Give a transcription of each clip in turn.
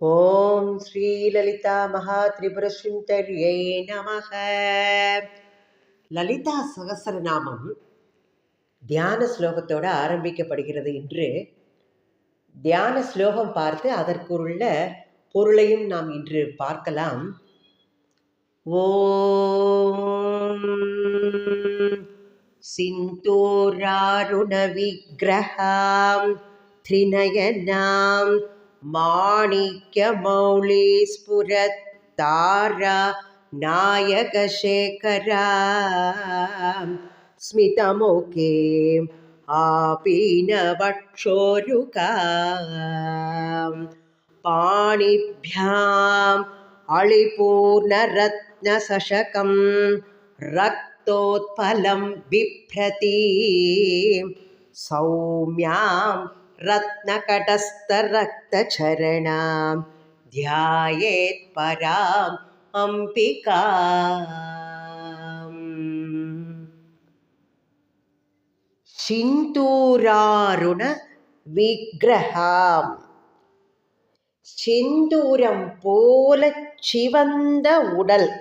ஓம் ஸ்ரீலலிதா மகா திரிபுரசுந்தரியை நமக. லலிதா சகசரநாமம் தியான ஸ்லோகத்தோடு ஆரம்பிக்கப்படுகிறது இன்று. தியான ஸ்லோகம் பார்த்து அதற்குள்ள பொருளையும் நாம் இன்று பார்க்கலாம். ஓம் சிந்தூராருண விக்கிரகாம் त्रिनयनां माणिक्यमौलीस्फुरत्तारा नायकशेखरा स्मितमुखे आपीनवक्षोरुका पाणिभ्याम् अळिपूर्णरत्नशशकं रक्तोत्पलं बिभ्रति सौम्यां रत्नकटस्थरक्तचरणां ध्यायेत् पराम् अम्बिका சிந்தூராருண விக்கிரகாம் சிந்தூரம் போல சிவந்த உடல்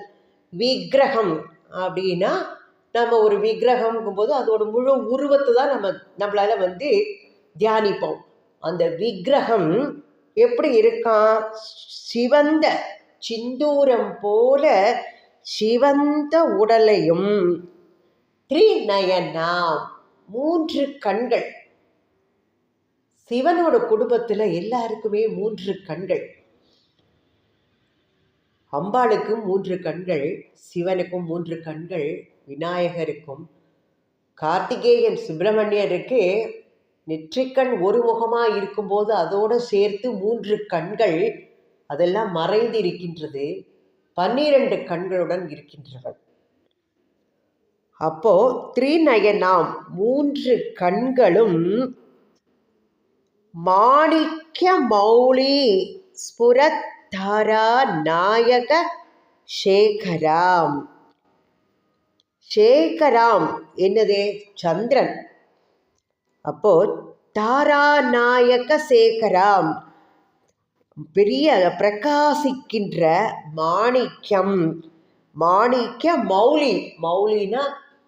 விக்கிரகம் அப்படின்னா நம்ம ஒரு விக்கிரகம்ங்கும் போது அதோட முழு உருவத்தை தான் நம்ம நம்மளால வந்து தியானிப்போம். அந்த விக்கிரகம் எப்படி இருக்கான் சிவந்த சிந்தூரம் போல சிவந்த உடலையும் த்ரிநயனா மூன்று கண்கள். சிவனோட குடும்பத்தில் எல்லாருக்குமே மூன்று கண்கள். அம்பாளுக்கும் மூன்று கண்கள் சிவனுக்கும் மூன்று கண்கள் விநாயகருக்கும் கார்த்திகேயன் சுப்பிரமணியருக்கு நெற்றிக்கண் ஒரு முகமாக இருக்கும்போது அதோடு சேர்த்து மூன்று கண்கள் அதெல்லாம் மறைந்து இருக்கின்றது. பன்னிரண்டு கண்களுடன் இருக்கின்றவன் அப்போ த்ரீநயனாம் மூன்று கண்களும் மாணிக்க மௌலி ஸ்புரத்தாரா நாயக சேகராம். சேகராம் என்னது? சந்திரன். அப்போ தாராநாயக சேகராம் பெரிய பிரகாசிக்கின்ற மாணிக்கம் மாணிக்க மௌலி. மௌலினா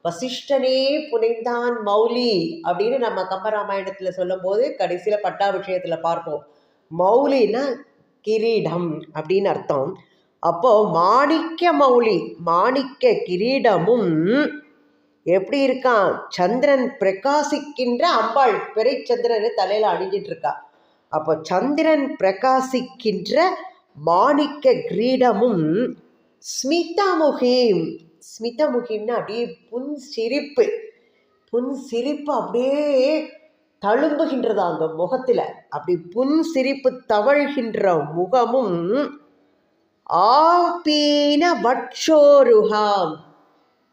வசிஷ்டனே புனைந்தான் மௌலி அப்படின்னு நம்ம கம்பராமாயணத்தில் சொல்லும்போது கடைசியில் பட்டாபிஷேகத்தில் பார்ப்போம். மௌலினா கிரீடம் அப்படின்னு அர்த்தம். அப்போ மாணிக்க மௌலி மாணிக்க கிரீடமும் எப்படி இருக்கான்? சந்திரன் பிரகாசிக்கின்ற அம்பாள். பிறைச்சந்திரனை தலையில் அணிஞ்சிட்டு இருக்கா. அப்போ சந்திரன் பிரகாசிக்கின்ற மாணிக்க கிரீடமும் ஸ்மிதமுகீம் ஸ்மிதமுகின்னா அப்படியே புன் சிரிப்பு புன் சிரிப்பு அப்படியே தழும்புகின்றதா அந்த முகத்தில். அப்படி புன் சிரிப்பு தவழ்கின்ற முகமும் ஆபீன வட்சோருகாம்.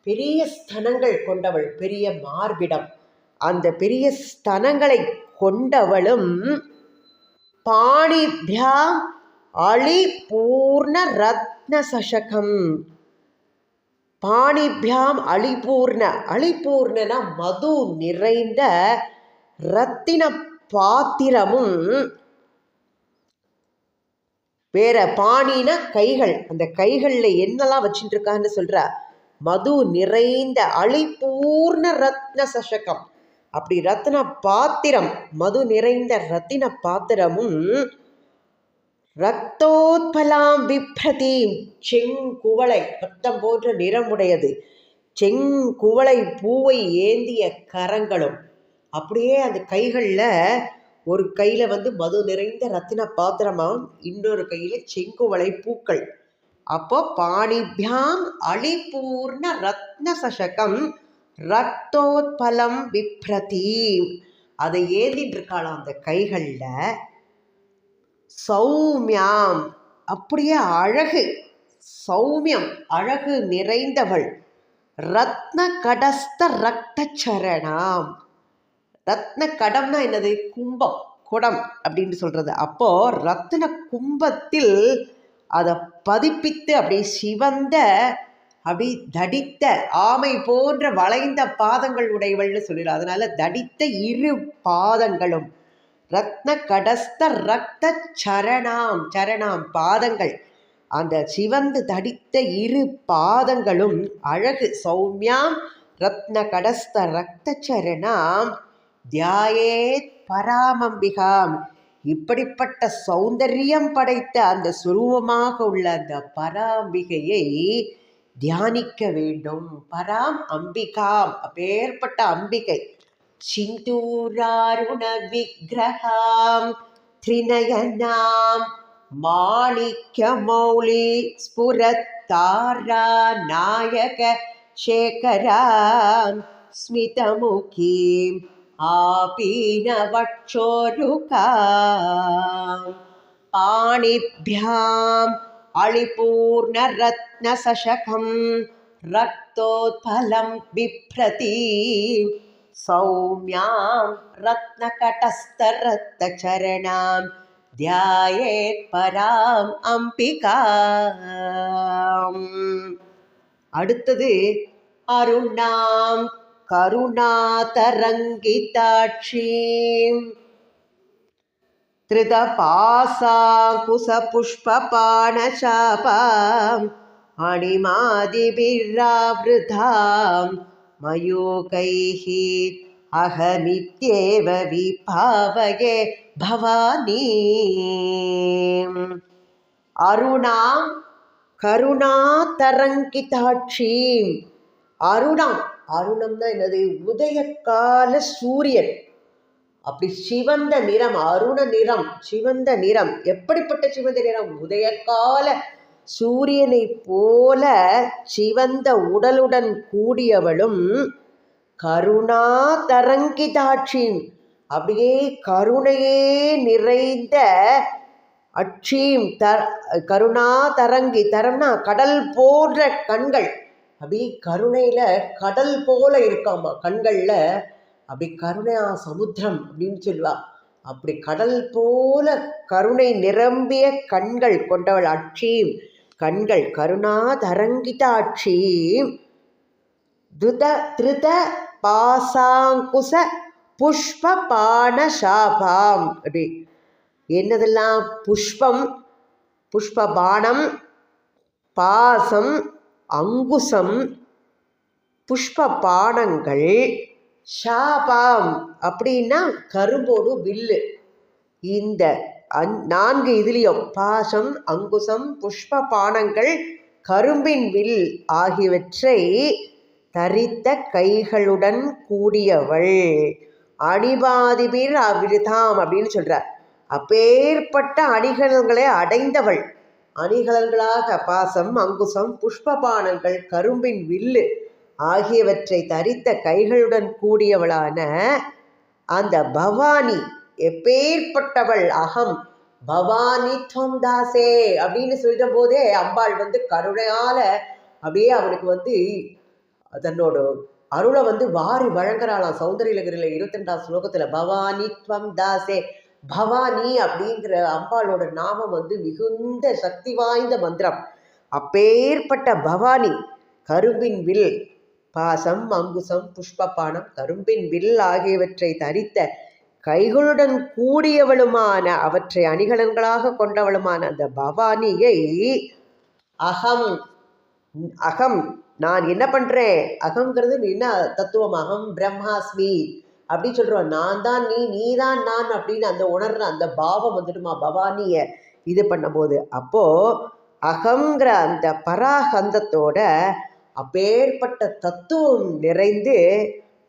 பெரிய ஸ்தனங்கள் கொண்டவள் பெரிய மார்பிடம். அந்த பெரிய ஸ்தனங்களை கொண்டவளும் பாணிபியாம் அழிபூர்ண ரத்ன சசகம் பாணிபியாம் அழிபூர்ண அழிபூர்ணன மது நிறைந்த ரத்தின பாத்திரமும் வேற பாணின கைகள். அந்த கைகளில் என்னெல்லாம் வச்சுட்டு இருக்கான்னு சொல்ற மது நிறைந்த அழிப்பூர்ண ரத்ன சசகம். அப்படி ரத்ன பாத்திரம் மது நிறைந்த ரத்தின பாத்திரமும் ரத்தோத்பலாம் விப்ரதீம் செங்குவளை ரத்தம் போன்ற நிறமுடையது. செங்குவளை பூவை ஏந்திய கரங்களும். அப்படியே அந்த கைகளில் ஒரு கையில் வந்து மது நிறைந்த ரத்தின பாத்திரமாகவும் இன்னொரு கையில் செங்குவளை பூக்கள். அப்போ பாணிபியாம் அழிபூர்ண ரத்ன சசகம் ரத்தோத்பலம் விப்ரதீம் அதை ஏந்திட்டு இருக்காளாம் அந்த கைகளில். சௌமியாம் அப்படியே அழகு சௌமியம் அழகு நிறைந்தவள். ரத்ன கடஸ்த ரத்த சரணாம் ரத்ன கடம்னா என்னது? கும்பம் குடம் அப்படின்னு சொல்கிறது அப்போது ரத்ன கும்பத்தில் அதை பதிப்பித்து அப்படியே சிவந்த அப்படி தடித்த ஆமை போன்ற வளைந்த பாதங்கள் உடையவள்னு சொல்லிடும் அதனால தடித்த இரு பாதங்களும் ரத்ன கடஸ்த ரத்த சரணாம் சரணாம் பாதங்கள். அந்த சிவந்து தடித்த இரு பாதங்களும் அழகு சௌமியாம் ரத்ன கடஸ்த ரத்த சரணாம் தியாயேத் பராமம்பிகாம். இப்படிப்பட்ட சௌந்தரியம் படைத்த அந்த சுரூபமாக உள்ள அந்த பராம்பிகையை தியானிக்க வேண்டும். பராம் அம்பிகாம் அப்பேற்பட்ட அம்பிகை. சிந்தூராருண விக்கிரகாம் திரிநயனாம் மாணிக்க மௌலி ஸ்புரத்தாரா நாயக சேகராம் ஸ்மிதமுகீம் आपीनवक्षोरुकां पाणिभ्याम् अळिपूर्णरत्नसशकं रक्तोत्पलं बिभ्रती सौम्यां रत्नकटस्थरक्तचरणां ध्यायेत् पराम् அம்பிகாம் அடுத்தது அருணாம் करुणातरङ्गिताक्षीम् त्रितपासा कुशपुष्पपाणशापाणिमादिभिरवृथा मयूकैः अहमित्येव विभावये भवानी अरुणां करुणातरङ्किताक्षीम् अरुणा அருணம்னா என்னது? உதயக்கால சூரியன். அப்படி சிவந்த நிறம் அருண நிறம் சிவந்த நிறம் எப்படிப்பட்ட சிவந்த நிறம்? உதயக்கால சூரியனை போல சிவந்த உடலுடன் கூடியவளும் கருணா தரங்கிதாட்சியும் அப்படியே கருணையே நிறைந்த அட்சீம் த கருணா தரங்கி தரம்னா கடல் போன்ற கண்கள். அப்படி கருணையில் கடல் போல இருக்காமா கண்களில். அப்படி கருணையா சமுத்திரம் அப்படின்னு சொல்லுவா. அப்படி கடல் போல கருணை நிரம்பிய கண்கள் கொண்டவள் அட்சியும் கண்கள் கருணா தரங்கித அட்சீம் துத திருத பாசாங்குச புஷ்ப பான சாபாம். அப்படி என்னதெல்லாம்? புஷ்பம் புஷ்பபானம் பாசம் அங்குசம் புஷ்ப பாடங்கள் ஷாபாம் அப்படின்னா கரும்போடு வில்லு. இந்த அந் நான்கு இதுலேயும் பாசம் அங்குசம் புஷ்ப பானங்கள் கரும்பின் வில் ஆகியவற்றை தரித்த கைகளுடன் கூடியவள். அணிபாதிபீர் அவிருதாம் அப்படின்னு சொல்கிறார் அப்பேற்பட்ட அணிகலன்களை அடைந்தவள். அணிகலன்களாக பாசம் அங்குசம் புஷ்பபானங்கள் கரும்பின் வில்லு ஆகியவற்றை தரித்த கைகளுடன் கூடியவளான அந்த பவானி எப்பேற்பட்டவள் அகம்? பவானி துவம் தாசே அப்படின்னு சொல்கிற போதே அம்பாள் வந்து கருணையால் அப்படியே அவனுக்கு வந்து தன்னோட அருளை வந்து வாரி வழங்குறாளாம். சௌந்தரியலகரில் இருபத்தெண்டாம் ஸ்லோகத்தில் பவானி துவம் தாசே பவானி அப்படிங்கிற அம்பாளோட நாமம் வந்து மிகுந்த சக்தி வாய்ந்த மந்திரம். அப்பேற்பட்ட பவானி கரும்பின் வில் பாசம் அங்குசம் புஷ்பபானம் கரும்பின் வில் ஆகியவற்றை தரித்த கைகளுடன் கூடியவளுமான அவற்றை அணிகலன்களாக கொண்டவளுமான அந்த பவானியை அகம் அகம் நான் என்ன பண்ணுறேன் அகங்கிறது என்ன தத்துவம்? அகம் பிரம்மாஸ்மி. அப்படின்னு சொல்கிறோம் நான் தான் நீ நீ தான் நான் அப்படின்னு அந்த உணர்ற அந்த பாவம் வந்துடுமா பவானியை இது பண்ணும்போது. அப்போது அகங்கிற அந்த பராகந்தத்தோட அப்பேற்பட்ட தத்துவம் நிறைந்து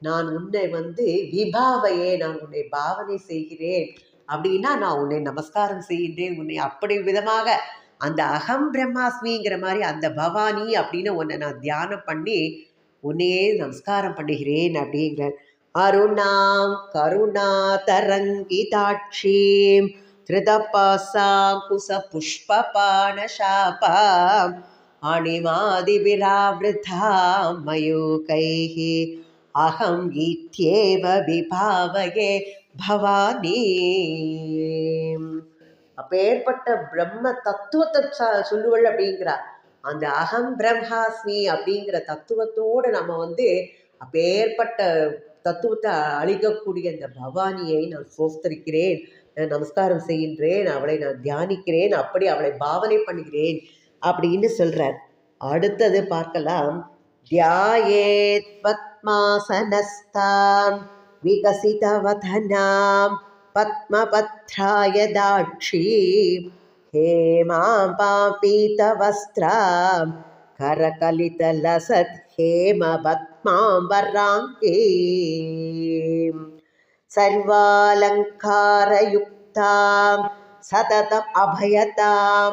நான் உன்னை வந்து விபாவையே நான் உன்னை பாவனை செய்கிறேன் அப்படின்னா நான் உன்னை நமஸ்காரம் செய்கின்றேன். உன்னை அப்படி விதமாக அந்த அகம் பிரம்மாஸ்மிங்கிற மாதிரி அந்த பவானி அப்படின்னு உன்னை நான் தியானம் பண்ணி உன்னையே நமஸ்காரம் பண்ணுகிறேன் அப்படிங்கிற அருணாம் கருணாதரங்கிதாட்சீம் धृतपासाङ्कुशपुष्पपाणशापाम् अणिमादिभिरावृतां मयूकैः अहं गीत्येव विभावये பவானி அப்பேற்பட்ட பிரம்ம தத்துவத்தை ச சொல்லுவள் அப்படிங்கிறா அந்த அகம் பிரம்மாஸ்மி அப்படிங்கிற தத்துவத்தோடு நம்ம வந்து அப்பேற்பட்ட தத்துவத்தை அழிக்கக்கூடிய அந்த பவானியை நான் சோஸ்தரிக்கிறேன் நான் நமஸ்காரம் செய்கின்றேன் அவளை நான் தியானிக்கிறேன் அப்படி அவளை பாவனை பண்ணுகிறேன் அப்படின்னு சொல்கிறார் அடுத்தது பார்க்கலாம் தியாயேத் பத்மாசனஸ்தாம் विकसितवदनां पद्मपत्राय दाक्षी हेमां पापीतवस्त्रां करकलितलसत् हेमपद्माम्बराङ्गीं सर्वालङ्कारयुक्तां सततम् अभयतां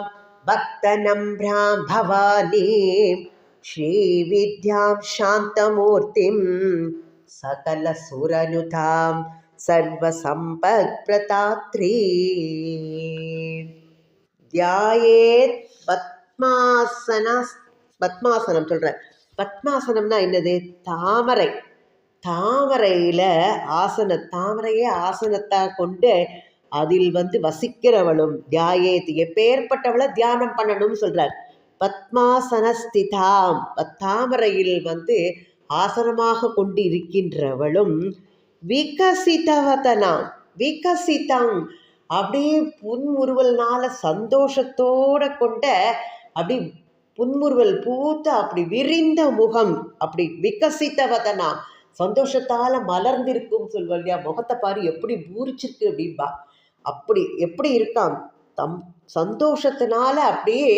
भक्तनम्रां भवानीं श्रीविद्यां शान्तमूर्तिं सकलसुरनुतां सर्वसम्पत्प्रदात्री தியாயேத் பத்மாசனா பத்மாசனம் சொல்கிறேன் பத்மாசனம்னா என்னது? தாமரை. தாமரையில் ஆசன தாமரையே ஆசனத்தாக கொண்டு அதில் வந்து வசிக்கிறவளும் தியாயேத்து எப்பேற்பட்டவளை தியானம் பண்ணணும்னு சொல்கிறார் பத்மாசனஸ்திதாம். தாமரையில் வந்து ஆசனமாக கொண்டு இருக்கின்றவளும் விகசிதவதனாம். விகசிதம். அப்படியே புன்முறுவல்னால சந்தோஷத்தோட கொண்ட அப்படி புன்முறுவல் பூத்த அப்படி விரிந்த முகம் அப்படி விகசித்தவதனா. சந்தோஷத்தால் மலர்ந்திருக்கும் சொல்வா இல்லையா முகத்தை பாரு எப்படி பூரிச்சிருக்கு அப்படின்பா. அப்படி எப்படி இருக்கான் தம் சந்தோஷத்தினால அப்படியே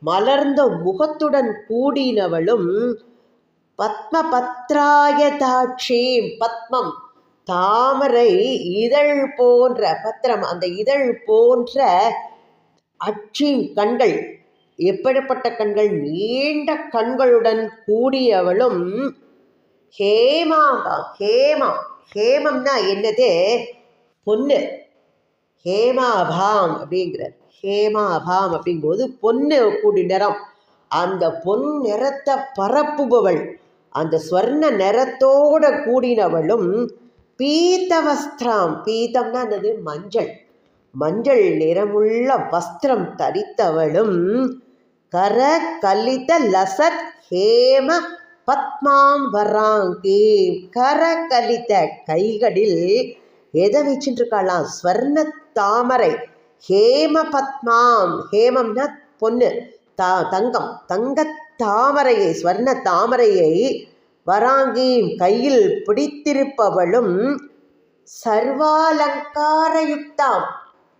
மலர்ந்த முகத்துடன் கூடினவளும் பத்ம தாட்சி பத்மம் தாமரை இதழ் போன்ற பத்திரம் அந்த இதழ் போன்ற அச்சி கண்கள் எப்படிப்பட்ட கண்கள் நீண்ட கண்களுடன் கூடியவளும் ஹேமாம்பா ஹேமம் ஹேமம்னா என்னது? பொண்ணு. ஹேமாபாம் அப்படிங்கிறார். ஹேமாபாம் அப்படிங்கும்போது பொண்ணு கூடி நிறம். அந்த பொன் நிறத்தை பரப்புபவள். அந்த ஸ்வர்ண நிறத்தோட கூடினவளும் பீத்த வஸ்திரம் பீத்தம்னா என்னது? மஞ்சள். மஞ்சள் நிறமுள்ள வஸ்திரம் தரித்தவளும் கர கலித லசத் ஹேம பத்மாம் வராங்கி. கர கலித கைகளில் எதை வச்சுட்டுருக்காளாம் ஸ்வர்ண தாமரை. ஹேம பத்மாம். ஹேமம்னா பொண்ணு. தா தங்கம். தங்க தாமரையை ஸ்வர்ண தாமரையை வராங்கி கையில் பிடித்திருப்பவளும் சர்வாலங்காரயுக்தாம்.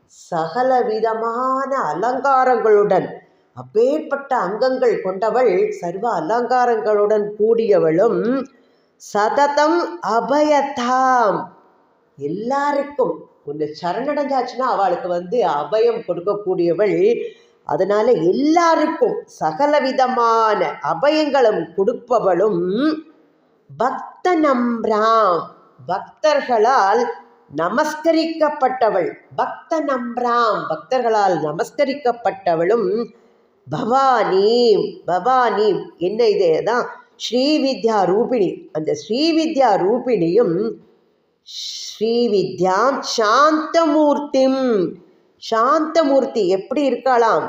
சகல விதமான அலங்காரங்களுடன் அப்பேற்பட்ட அங்கங்கள் கொண்டவள் சர்வ அலங்காரங்களுடன் கூடியவளும் சததம் அபயதாம். எல்லாருக்கும் ஒன்று சரணடைஞ்சாச்சுன்னா அவளுக்கு வந்து அபயம் கொடுக்கக்கூடியவள். அதனால எல்லாருக்கும் சகல விதமான அபயங்களும் கொடுப்பவளும் பக்த நம்ராம் பக்தர்களால் நமஸ்கரிக்கப்பட்டவள். பக்த நம்ராம் பக்தர்களால் நமஸ்கரிக்கப்பட்டவளும் பவானி பவானி என்ன இது? தான் ஸ்ரீவித்யா ரூபிணி. அந்த ஸ்ரீவித்யா ரூபிணியும் ஸ்ரீவித்யாம் சாந்தமூர்த்திம். சாந்தமூர்த்தி எப்படி இருக்கலாம்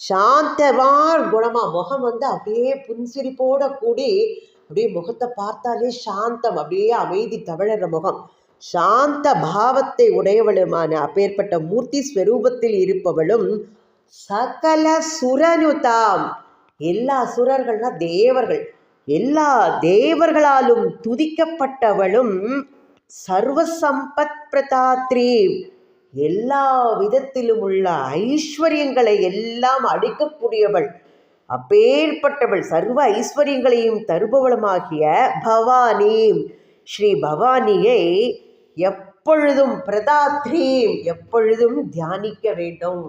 சாந்தவார் குணமா? முகம் வந்து அப்படியே புன்சிரிப்போட கூடி அப்படியே முகத்தை பார்த்தாலே சாந்தம். அப்படியே அமைதி தவழற முகம். சாந்த பாவத்தை உடையவளுமான அப்பேற்பட்ட மூர்த்தி ஸ்வரூபத்தில் இருப்பவளும் சகல சுரனுதாம். எல்லா சுரர்கள்னா தேவர்கள். எல்லா தேவர்களாலும் துதிக்கப்பட்டவளும் சர்வசம்பத் பிரதாத்ரி எல்லா விதத்திலும் உள்ள ஐஸ்வர்யங்களை எல்லாம் அடிக்கக்கூடியவள். அப்பேற்பட்டவள். சர்வ ஐஸ்வர்யங்களையும் தருபவளுமாகிய பவானி ஸ்ரீ பவானியை எப்பொழுதும் பிரதாத்ரி எப்பொழுதும் தியானிக்க வேண்டும்.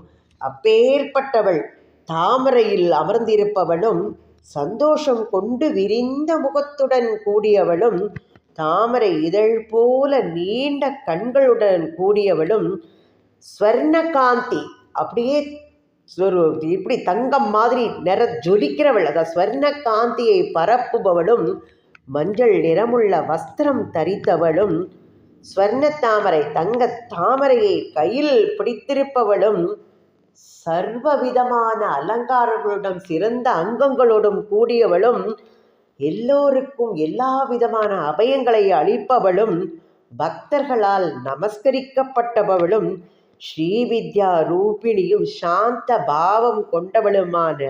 அப்பேற்பட்டவள். தாமரையில் அமர்ந்திருப்பவளும் சந்தோஷம் கொண்டு விரிந்த முகத்துடன் கூடியவளும் தாமரை இதழ் போல நீண்ட கண்களுடன் கூடியவளும் ஸ்வர்ணகாந்தி. அப்படியே இப்படி தங்கம் மாதிரி நிற ஜொலிக்கிறவள். அதான் ஸ்வர்ண காந்தியை பரப்புபவளும் மஞ்சள் நிறமுள்ள வஸ்திரம் தரித்தவளும் ஸ்வர்ண தாமரை தங்க தாமரையை கையில் பிடித்திருப்பவளும் சர்வவிதமான அலங்காரங்களுடன் சிறந்த அங்கங்களோடும் கூடியவளும் எல்லோருக்கும் எல்லா விதமான அபயங்களை அளிப்பவளும் பக்தர்களால் நமஸ்கரிக்கப்பட்டவளும் ஸ்ரீவித்யா ரூபிணியும் சாந்த பாவம் கொண்டவளுமான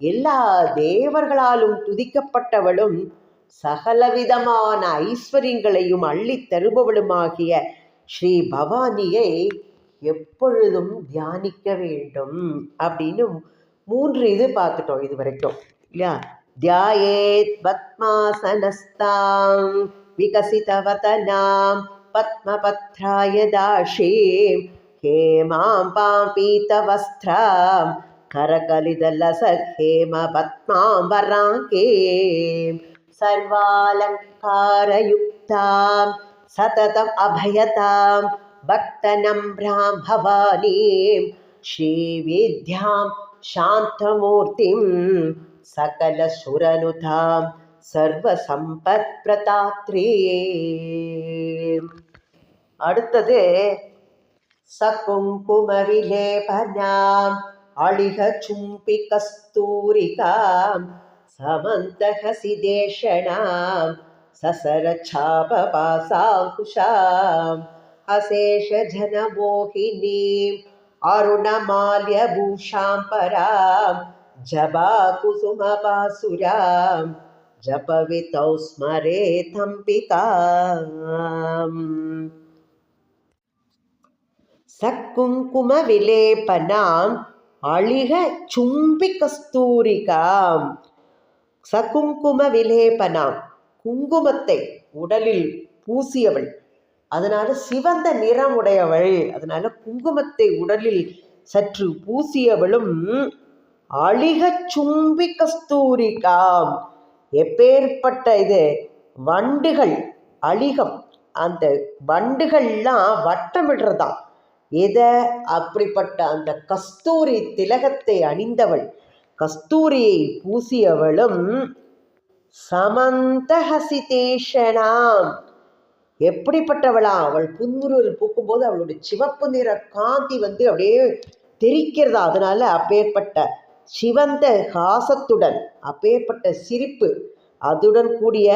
எல்லா தேவர்களாலும் துதிக்கப்பட்டவளும் சகலவிதமான ஐஸ்வர்யங்களையும் அள்ளித் தருபவளுமாகிய ஸ்ரீ பவானியை எப்பொழுதும் தியானிக்க வேண்டும் அப்படின்னு மூன்று இது பார்த்துட்டோம் இது வரைக்கும் இல்லையா தியாயேத் பத்மாசனஸ்தாம் விகசிதவதனாம் பத்மபத்ராய தாஷீம் हेमाम्बां पीतवस्त्रां करकलिदलसहेमपद्माम्बराङ्गीं सर्वालङ्कारयुक्तां सततम् अभयतां भक्तनम्रां भवानीं श्रीविद्यां शान्तमूर्तिं सकलसुरनुतां சர்வசம்பத்பிரதாத்ரே அடுத்தது सकुङ्कुमविलेपनाम् अळिहचुम्बिकस्तूरिकां समन्तहसिदेशणां ससरच्छापपासाङ्कुशाम् अशेषजनमोहिनीम् अरुणमाल्यभूषां परां जबाकुसुमपासुरां जपवितौ स्मरेतम्बिकाम् சக்குங்கும விலேபனாம் அழிக சும்பி கஸ்தூரிகாம் சகுங்கும விலேபனாம் குங்குமத்தை உடலில் பூசியவள் அதனால சிவந்த நிறம் உடையவள் அதனால குங்குமத்தை உடலில் சற்று பூசியவளும் அழிக சும்பி கஸ்தூரிகாம். எப்பேற்பட்ட இது? வண்டுகள் அழிகம். அந்த வண்டுகள்லாம் வட்டமிடுறதாம். எதை? அப்படிப்பட்ட அந்த கஸ்தூரி திலகத்தை அணிந்தவள். கஸ்தூரியை பூசியவளும் சமந்தஹசிதேஷனாம். எப்படிப்பட்டவளா? அவள் புன்முறுவல் பூக்கும்போது அவளுடைய சிவப்பு நிற காந்தி வந்து அப்படியே தெரிக்கிறதா? அதனால அப்பேற்பட்ட சிவந்த ஹாசத்துடன் அப்பேற்பட்ட சிரிப்பு அதுடன் கூடிய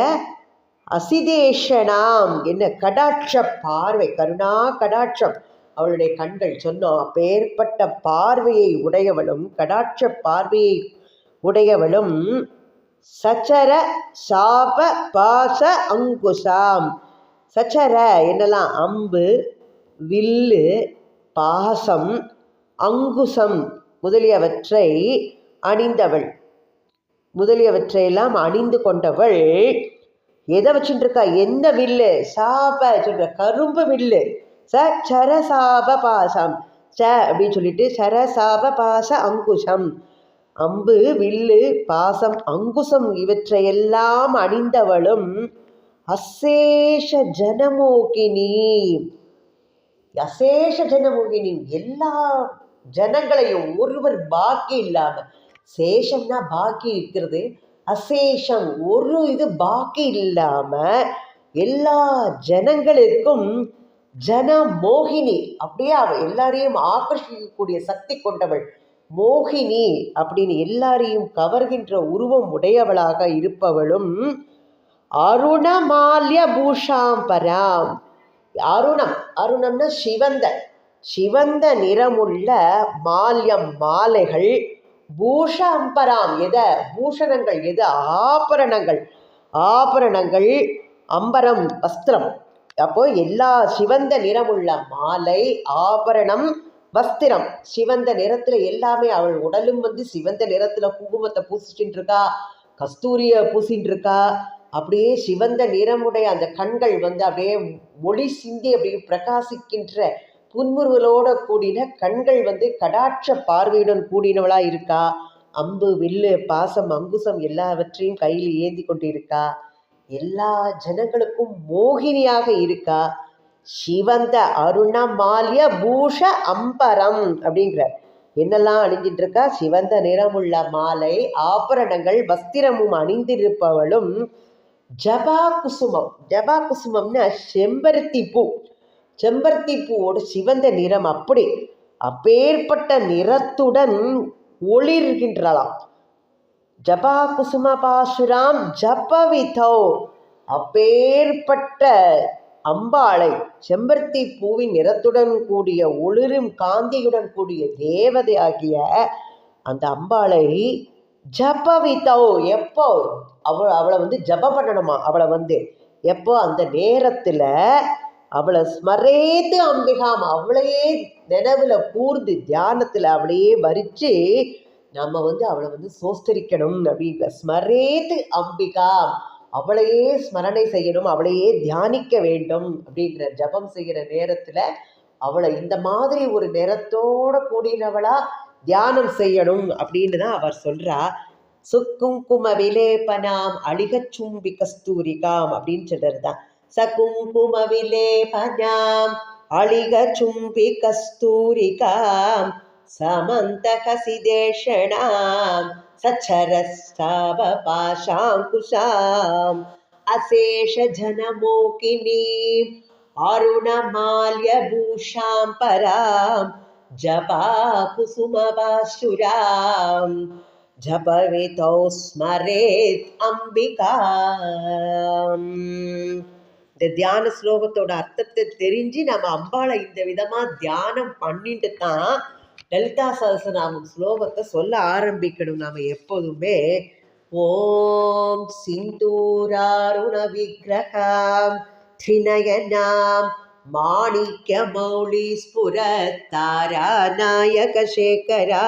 அசிதேஷனாம் என்ன கடாட்ச பார்வை கருணா கடாட்சம். அவளுடைய கண்கள் சொன்னோம் அப்பேற்பட்ட பார்வையை உடையவளும் கடாட்ச பார்வையை உடையவளும் சச்சர சாப பாச அங்குசாம். சச்சர என்னெல்லாம்? அம்பு வில்லு பாசம் அங்குசம் முதலியவற்றை அணிந்தவள். முதலியவற்றையெல்லாம் அணிந்து கொண்டவள். எதை வச்சுட்டு இருக்கா எந்த வில்லு? சாப சொல்ற கரும்பு வில்லு. ச சரசாப பாசம். ச அப்படின்னு சொல்லிட்டு சரசாப பாச அங்குசம். அம்பு வில்லு பாசம் அங்குசம் இவற்றையெல்லாம் அணிந்தவளும் அசேஷ ஜனமோகினி. அசேஷ ஜனமோகினி. எல்லா ஜனங்களையும் ஒருவர் பாக்கி இல்லாம சேஷம்னா பாக்கி இருக்கிறது. அசேஷம் ஒரு இது பாக்கி இல்லாம எல்லா ஜனங்களுக்கும் ஜன மோகினி அப்படியே அவள் எல்லாரையும் ஆகர்ஷிக்கக்கூடிய சக்தி கொண்டவள் மோகினி அப்படின்னு எல்லாரையும் கவர்கின்ற உருவம் உடையவளாக இருப்பவளும் அருணமால்ய பூஷாம்பராம் அருணம் அருணம்னா சிவந்த சிவந்த நிறமுள்ள மால்யம் மாலைகள் பூஷாம்பராம் எத? பூஷணங்கள் எது? ஆபரணங்கள். ஆபரணங்கள் அம்பரம் வஸ்திரம். அப்போ எல்லா சிவந்த நிறமுள்ள மாலை ஆபரணம் வஸ்திரம். சிவந்த நிறத்துல எல்லாமே அவள் உடலும் வந்து சிவந்த நிறத்துல குங்குமத்தை பூசிச்சுட்டு இருக்கா கஸ்தூரிய பூசிட்டு இருக்கா அப்படியே சிவந்த நிறமுடைய அந்த கண்கள் வந்து அப்படியே ஒளி சிந்தி அப்படியே பிரகாசிக்கின்ற புன்முறுவலோட கூடின கண்கள் வந்து கடாட்ச பார்வையுடன் கூடினவளா இருக்கா? அம்பு வில்லு பாசம் அங்குசம் எல்லாவற்றையும் கையில் ஏந்தி கொண்டிருக்கா? எல்லா ஜனங்களுக்கும் மோகினியாக இருக்கா? சிவந்த அருணமால்ய பூஷ அம்பரம் அப்படிங்கிற என்னெல்லாம் அணிஞ்சிட்டு இருக்கா? சிவந்த நிறமுள்ள மாலை ஆபரணங்கள் வஸ்திரமும் அணிந்திருப்பவளும் ஜபா குசுமம் ஜபா குசுமம்னா செம்பருத்தி பூ. செம்பருத்தி பூவோட சிவந்த நிறம் அப்படி. அப்பேற்பட்ட நிறத்துடன் ஒளிர்கின்றலாம். ஜபா குசும பாசுராம் ஜபவிதோ. அப்பேற்பட்ட அம்பாளை செம்பருத்தி பூவின் நிறத்துடன் கூடிய ஒளிரும் காந்தியுடன் கூடிய தேவதை ஆகிய அந்த அம்பாளை ஜபவிதோ எப்போ? அவள் அவளை வந்து ஜபம் பண்ணணுமா? அவளை வந்து எப்போ? அந்த நேரத்தில் அவளை ஸ்மரேத்து அம்பிகாம். அவளையே நினைவில் கூர்ந்து தியானத்தில் அவளையே வரித்து நம்ம வந்து அவளை வந்து சோஸ்தரிக்கணும் அப்படின்ற ஸ்மரேத்து அம்பிகா அவளையே ஸ்மரணை செய்யணும் அவளையே தியானிக்க வேண்டும் அப்படிங்கிற ஜபம் செய்கிற நேரத்தில் அவளை இந்த மாதிரி ஒரு நிறத்தோட கூடினவளா தியானம் செய்யணும் அப்படின்னு தான் அவர் சொல்கிறார் சுக்குங்கும விலேபனாம் அழிகச் சும்பி கஸ்தூரிகாம் அப்படின்னு சொல்கிறது தான் சகுங்கும விலேபனாம் அழிக சும்பி கஸ்தூரிகாம் சமந்தகசிதேஷணாம் சச்சரஸ்தாவ பாஷாங்குஷாம் அசேஷ ஜனமோகினீம் அருணமால்யபூஷாம் பராம் जपाकुसुमपाशुरां ஜபவிதோ ஸ்மரேத் அம்பிகா இந்த தியான ஸ்லோகத்தோட அர்த்தத்தை தெரிஞ்சு நம்ம அம்பாளை இந்த விதமா தியானம் பண்ணிட்டு தான் லலிதா சகசநாமம் ஸ்லோகத்தை சொல்ல ஆரம்பிக்கணும் நாம் எப்போதுமே ஓம் சிந்தூராருண விக்கிரகாம் திரிநயனாம் माणिक्यमौलिस्फुरत्तारानायकशेखरा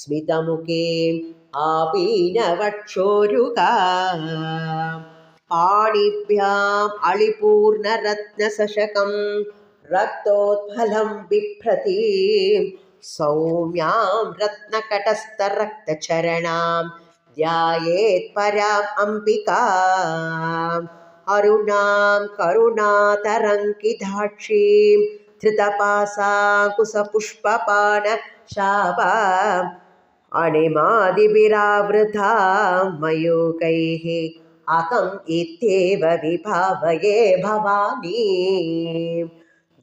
स्मितमुखे आपीनवक्षोरुका पाणिभ्याम् अळिपूर्णरत्नसशकं रक्तोत्फलं बिभ्रति सौम्यां रत्नकटस्थरक्तचरणां ध्यायेत् पराम् अम्बिका अरुणां करुणातरङ्किधाक्षीं धृतपासाकुशपुष्पपाणशापाम् अणिमादिभिरावृतां मयूकैः अहम् इत्येव विभावये भवानी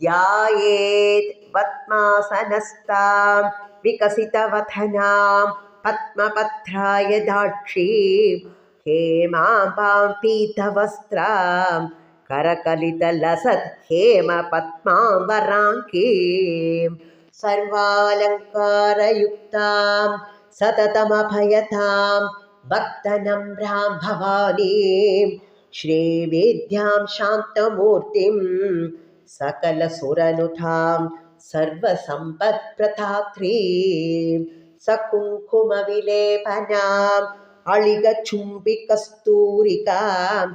ध्यायेत् पद्मासनस्तां विकसितवथनां पद्मपत्राय दाक्षीं हेमाम्बां पीतवस्त्रां करकलितलसत् हेमपद्माम्बराङ्कीं सर्वालङ्कारयुक्तां सततमभयतां भक्तनम्रां भवानीं श्रीवेद्यां शान्तमूर्तिम् सकलसुरनुतां सर्वसम्पत्प्रथात्रीं सकुङ्कुमविलेपनाम् अळिगचुम्बिकस्तूरिकां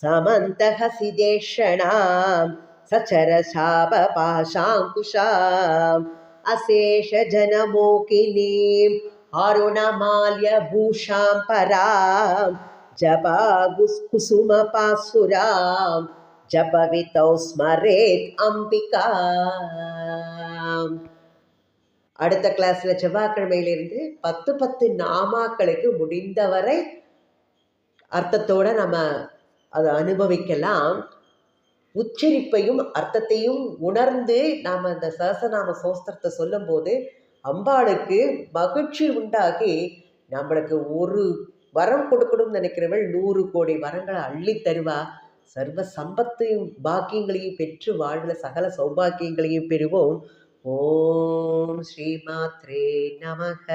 समन्तहसिदेषणां सचरशापपाशाङ्कुशाम् अशेषजनमोकिनीम् अरुणमाल्यभूषां पासुरा जप जपवितौ स्मरेत् अम्बिका அடுத்த கிளாஸில் செவ்வாய்க்கிழமையிலிருந்து பத்து பத்து நாமாக்களுக்கு முடிந்தவரை அர்த்தத்தோடு நம்ம அதை அனுபவிக்கலாம். உச்சரிப்பையும் அர்த்தத்தையும் உணர்ந்து நாம் அந்த சகசநாம சோஸ்திரத்தை சொல்லும்போது அம்பாளுக்கு மகிழ்ச்சி உண்டாகி நம்மளுக்கு ஒரு வரம் கொடுக்கணும்னு நினைக்கிறவள் நூறு கோடி வரங்களை அள்ளி தருவா. சர்வ சம்பத்தையும் பாக்கியங்களையும் பெற்று வாழ்வில் சகல சௌபாக்கியங்களையும் பெறுவோம். ஓம் ஸ்ரீமாத்ரே நமக.